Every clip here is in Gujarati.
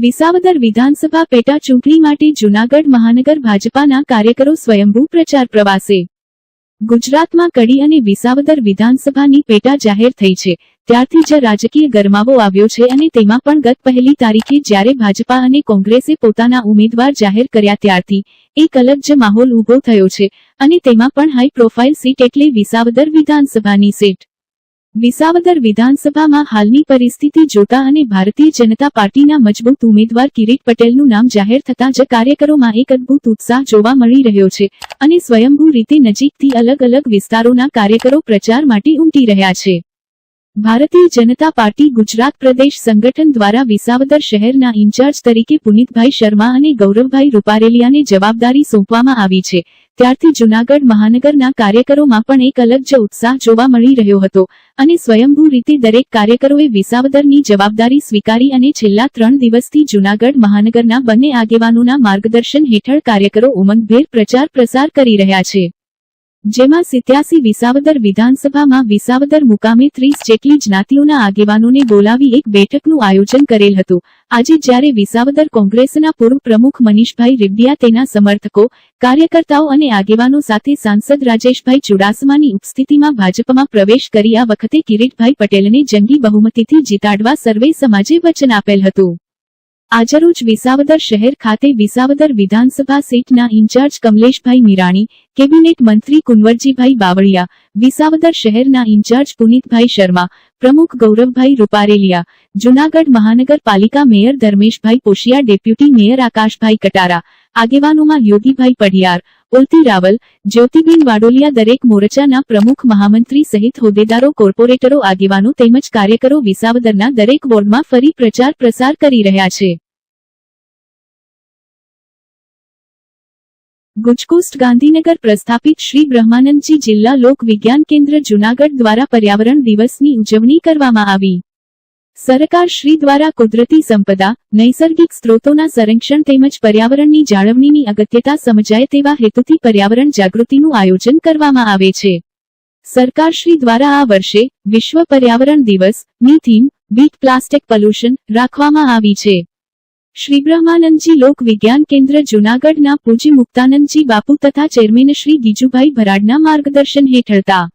વિસાવદર વિધાનસભા પેટા ચૂંટણી માટે જૂનાગઢ મહાનગર ભાજપાના કાર્યકરો સ્વયંભૂ પ્રચાર પ્રવાસે. ગુજરાતમાં કડી અને વિસાવદર વિધાનસભાની પેટા જાહેર થઈ છે. ત્યારથી જ રાજકીય ગરમાવો આવ્યો છે અને તેમાં પણ ગત પહેલી તારીખે જ્યારે ભાજપા અને કોંગ્રેસે પોતાના ઉમેદવાર જાહેર કર્યા ત્યારથી એક અલગ જ માહોલ ઊભો થયો છે અને તેમાં પણ હાઈ પ્રોફાઇલ સીટ એટલે વિસાવદર વિધાનસભાની સીટ વિસાવદર વિધાનસભામાં હાલની પરિસ્થિતિ જોતા અને ભારતીય જનતા પાર્ટીના મજબૂત ઉમેદવાર કિરીટ પટેલનું નામ જાહેર થતાં જ કાર્યકરોમાં એક અદભુત ઉત્સાહ જોવા મળી રહ્યો છે અને સ્વયંભૂ રીતે નજીકથી અલગ અલગ વિસ્તારોના કાર્યકરો પ્રચાર માટે ઉમટી રહ્યા છે. ભારતીય જનતા પાર્ટી ગુજરાત પ્રદેશ સંગઠન દ્વારા વિસાવદર શહેરના ઇન્ચાર્જ તરીકે પુનિતભાઈ શર્મા અને ગૌરવભાઈ રૂપારેલિયાને જવાબદારી સોંપવામાં આવી છે. ત્યારથી જૂનાગઢ મહાનગરના કાર્યકરોમાં પણ એક અલગ જ ઉત્સાહ જોવા મળી રહ્યો હતો અને સ્વયંભૂ રીતે દરેક કાર્યકરોએ વિસાવદરની જવાબદારી સ્વીકારી અને છેલ્લા ત્રણ દિવસથી જૂનાગઢ મહાનગરના બંને આગેવાનોના માર્ગદર્શન હેઠળ કાર્યકરો ઉમંગભેર પ્રચાર પ્રસાર કરી રહ્યા છે. જેમાં સિત્યાસી વિસાવદર વિધાનસભામાં વિસાવદર મુકામે ત્રીસ જેટલી જ્ઞાતિઓના આગેવાનોને બોલાવી એક બેઠકનું આયોજન કરેલ હતું. આજે જ્યારે વિસાવદર કોંગ્રેસના પૂર્વ પ્રમુખ મનીષભાઈ રેડ્ડિયા તેના સમર્થકો, કાર્યકર્તાઓ અને આગેવાનો સાથે સાંસદ રાજેશભાઈ ચુડાસમાની ઉપસ્થિતિમાં ભાજપમાં પ્રવેશ કરી આ વખતે કિરીટભાઈ પટેલને જંગી બહુમતીથી જીતાડવા સર્વે સમાજે વચન આપેલ હતું. આજરોજ વિસાવદર શહેર ખાતે વિસાવદર વિધાનસભા સીટના ઇન્ચાર્જ કમલેશભાઈ મીરાણી, કેબિનેટ મંત્રી કુંવરજીભાઈ બાવળિયા, વિસાવદર શહેરના ઇન્ચાર્જ પુનિતભાઈ શર્મા, પ્રમુખ ગૌરવભાઈ રૂપારેલિયા, જૂનાગઢ મહાનગરપાલિકા mayor Dharmeshbhai Poshiya, deputy mayor આકાશભાઈ Katara, આગેવાનોમાં યોગીભાઈ પઢિયાર ઓલતી રાવલ, જ્યોતિબેન વાડોલિયા દરેક મોરચાના પ્રમુખ મહામંત્રી સહિત હોદ્દેદારો, કોર્પોરેટરો, આગેવાનો તેમજ કાર્યકરો વિસાવદરના દરેક વોર્ડમાં ફરી પ્રચાર પ્રસાર કરી રહ્યા છે. ગુજકોસ્ટ ગાંધીનગર પ્રસ્થાપિત શ્રી બ્રહ્માનંદજી જિલ્લા લોક વિજ્ઞાન કેન્દ્ર જૂનાગઢ દ્વારા પર્યાવરણ દિવસની ઉજવણી કરવામાં આવી. સરકાર શ્રી દ્વારા કુદરતી સંપદા, નૈસર્ગિક સ્ત્રોતોના સંરક્ષણ તેમજ પર્યાવરણની જાળવણીની અગત્યતા સમજાય તેવા હેતુથી પર્યાવરણ જાગૃતિનું આયોજન કરવામાં આવે છે. સરકાર શ્રી દ્વારા આ વર્ષે વિશ્વ પર્યાવરણ દિવસની થીમ બીટ પ્લાસ્ટિક પોલ્યુશન, રાખવામાં આવી છે. શ્રી બ્રહ્માનંદજી લોક વિજ્ઞાન કેન્દ્ર જૂનાગઢના પૂજ્ય મુક્તાનંદજી બાપુ તથા ચેરમેન શ્રી ગીજુભાઈ ભરાડના માર્ગદર્શન હેઠળ તા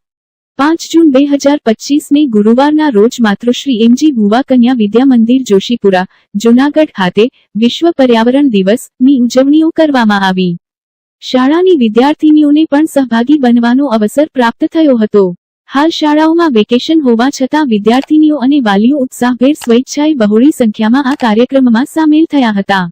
પાંચ જૂન બે હજાર પચીસ ને ગુરુવારના રોજ માતૃશ્રી એમજી ભુવા કન્યા વિદ્યા મંદિર જોશીપુરા, જૂનાગઢ ખાતે વિશ્વ પર્યાવરણ દિવસની ઉજવણીઓ કરવામાં આવી. શાળાની વિદ્યાર્થીનીઓને પણ સહભાગી બનવાનો અવસર પ્રાપ્ત થયો હતો. હાલ શાળાઓમાં વેકેશન હોવા છતાં વિદ્યાર્થીનીઓ અને વાલીઓ ઉત્સાહભેર સ્વેચ્છાએ બહોળી સંખ્યામાં આ કાર્યક્રમમાં સામેલ થયા હતા.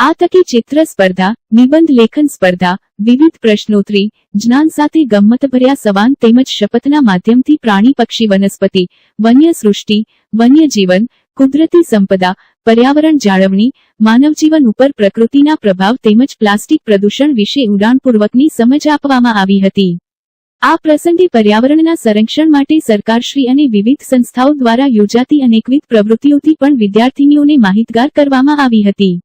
આ તકે ચિત્ર સ્પર્ધા, નિબંધ લેખન સ્પર્ધા, વિવિધ પ્રશ્નોત્તરી, જ્ઞાન સાથે ગમ્મતભર્યા સવાન તેમજ શપથના માધ્યમથી પ્રાણી પક્ષી વનસ્પતિ, વન્ય સૃષ્ટિ, વન્ય જીવન, કુદરતી સંપદા, પર્યાવરણ જાળવણી માનવજીવન ઉપર પ્રકૃતિના પ્રભાવ તેમજ પ્લાસ્ટિક પ્રદૂષણ વિશે ઉડાણપૂર્વકની સમજ આપવામાં આવી હતી. આ પ્રસંગે પર્યાવરણના સંરક્ષણ માટે સરકારશ્રી અને વિવિધ સંસ્થાઓ દ્વારા યોજાતી અનેકવિધ પ્રવૃત્તિઓથી પણ વિદ્યાર્થીનીઓને માહિતગાર કરવામાં આવી હતી.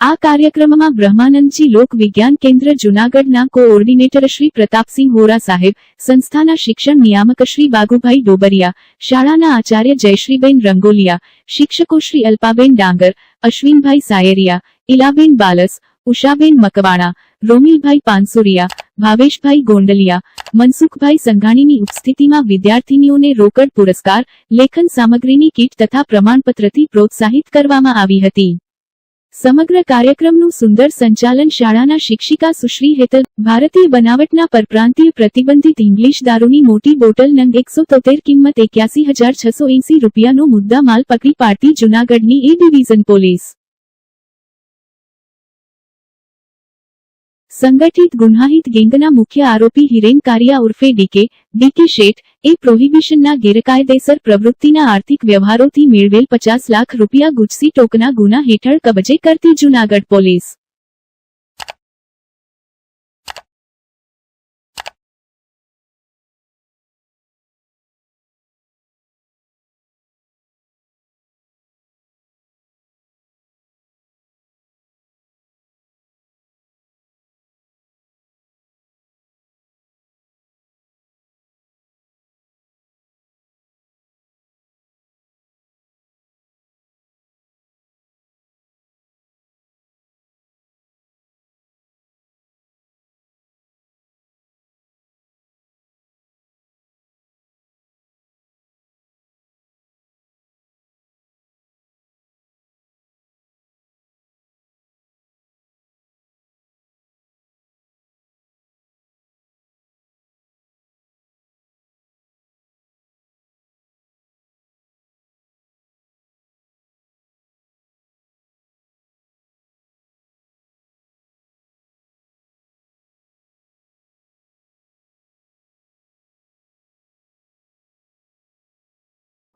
આ કાર્યક્રમમાં બ્રહ્માનંદજી લોક વિજ્ઞાન કેન્દ્ર જૂનાગઢના કોઓર્ડિનેટર શ્રી પ્રતાપસિંહ હોરા સાહેબ, સંસ્થાના શિક્ષણ નિયામક શ્રી બાગુભાઈ ડોબરિયા, શાળાના આચાર્ય જયશ્રીબેન રંગોલિયા, શિક્ષકો શ્રી અલ્પાબેન ડાંગર, અશ્વિનભાઈ સાયરિયા ઇલાબેન બાલસ, ઉષાબેન મકવાણા, રોમિલભાઈ પાનસુરિયા, ભાવેશભાઈ ગોંડલિયા, મનસુખભાઈ સંઘાણીની ઉપસ્થિતિમાં વિદ્યાર્થીનીઓને રોકડ પુરસ્કાર, લેખન સામગ્રીની કીટ તથા પ્રમાણપત્રથી પ્રોત્સાહિત કરવામાં આવી હતી. સમગ્ર કાર્યક્રમનું સુંદર સંચાલન શાળાના શિક્ષિકા સુશ્રી હેતલ, ભારતીય બનાવટના પરપ્રાંતીય પ્રતિબંધિત ઇંગ્લિશ દારૂની મોટી બોટલ નંગ એકસો તોતેર કિંમત એક્યાસી હજાર છસો એંસી રૂપિયાનો મુદ્દા માલ પકડી પાડતી જૂનાગઢની એ ડિવિઝન પોલીસ. સંગઠિત ગુન્હાહિત ગેંગના મુખ્ય આરોપી હિરેન કારિયા ઉર્ફે ડીકે ડીકે શેઠ, એ પ્રોહિબિશનના ગેરકાયદેસર પ્રવૃત્તિના આર્થિક વ્યવહારોથી મેળવેલ પચાસ લાખ રૂપિયા ગુજસી ટોકના ગુના હેઠળ કબજે કરતી જૂનાગઢ પોલીસ.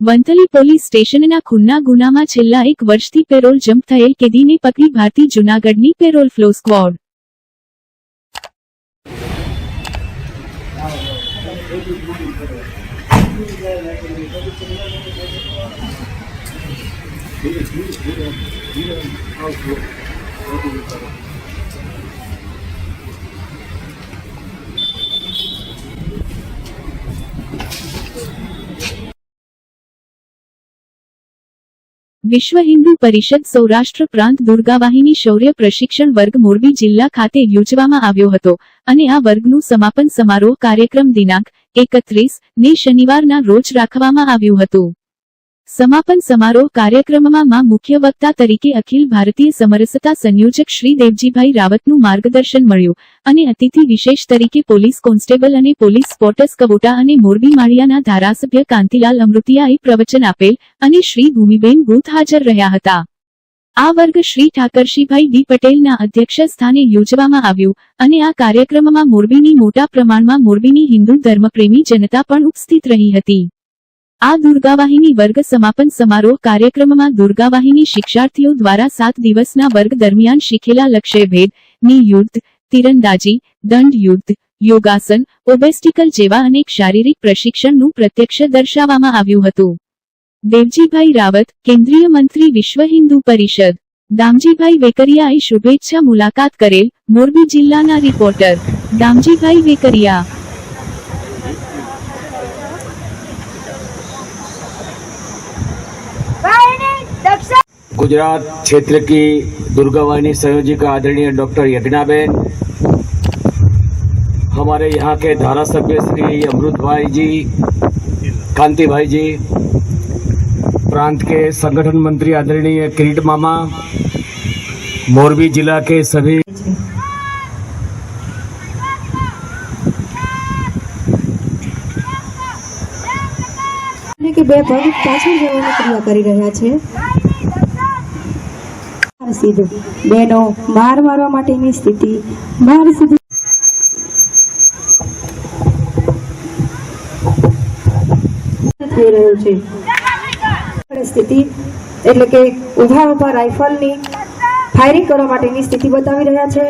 વંથલી પોલીસ સ્ટેશનના ખૂનના ગુનામાં છેલ્લા એક વર્ષથી પેરોલ જમ્પ થયેલ કેદીને પકડી ભારતી જૂનાગઢની પેરોલ ફ્લો સ્ક્વોડ. વિશ્વ હિન્દુ પરિષદ સૌરાષ્ટ્ર પ્રાંત દુર્ગાવાહિની શૌર્ય પ્રશિક્ષણ વર્ગ મોરબી જિલ્લા ખાતે યોજવામાં આવ્યો હતો અને આ વર્ગનું સમાપન સમારોહ કાર્યક્રમ દિનાંક એકત્રીસ ને શનિવારના રોજ રાખવામાં આવ્યું હતું. સમાપન સમારોહ કાર્યક્રમમાં માં મુખ્ય વક્તા તરીકે અખિલ ભારતીય સમરસતા સંયોજક શ્રી દેવજીભાઈ રાવતનું માર્ગદર્શન મળ્યું અને અતિથિ વિશેષ તરીકે પોલીસ કોન્સ્ટેબલ અને પોલીસ સ્પોટસ કવોટા અને મોરબી માળિયાના ધારાસભ્ય કાંતિલાલ અમૃતિયાએ પ્રવચન આપેલ અને શ્રી ભૂમિબેન બુથ હાજર રહ્યા હતા. આ વર્ગ શ્રી ઠાકરશીભાઈ ડી પટેલના અધ્યક્ષ સ્થાને યોજવામાં આવ્યું અને આ કાર્યક્રમમાં મોરબીની મોટા પ્રમાણમાં મોરબીની હિન્દુ ધર્મપ્રેમી જનતા પણ ઉપસ્થિત રહી હતી. આ દુર્ગાવાહિની વર્ગ સમાપન સમારોહ કાર્યક્રમમાં દુર્ગાવાહિની શિક્ષાર્થીઓ દ્વારા સાત દિવસના વર્ગ દરમિયાન શીખેલા લક્ષ્યભેદની યુદ્ધ, તીરંદાજી, દંડ યુદ્ધ, યોગાસન, ઓબેસ્ટિકલ જેવા અનેક શારીરિક પ્રશિક્ષણનું પ્રત્યક્ષ દર્શાવવામાં આવ્યું હતું. દેવજીભાઈ રાવત, કેન્દ્રીય મંત્રી વિશ્વ હિન્દુ પરિષદ. દામજીભાઈ વેકરિયાએ શુભેચ્છા મુલાકાત કરેલ મોરબી જિલ્લાના રિપોર્ટર. દામજીભાઈ વેકરિયા. गुजरात क्षेत्र की दुर्गा वाहिनी संयोजिका आदरणीय डॉक्टर यज्ञाबेन हमारे यहाँ के धारासभ्य श्री अमृत भाई जी कांति भाई जी प्रांत के संगठन मंत्री आदरणीय किरीट मामा मोरबी जिला के सभी એટલે કે બે પગ પાછળ જવાની ક્રિયા કરી રહ્યા છે સીધું. બેનો, માર મારવા માટેની સ્થિતિ. માર સીધી. એટલે કે ઊભા ઊભા રાઇફલની ફાયરિંગ કરવા માટેની સ્થિતિ બતાવી રહ્યા છે.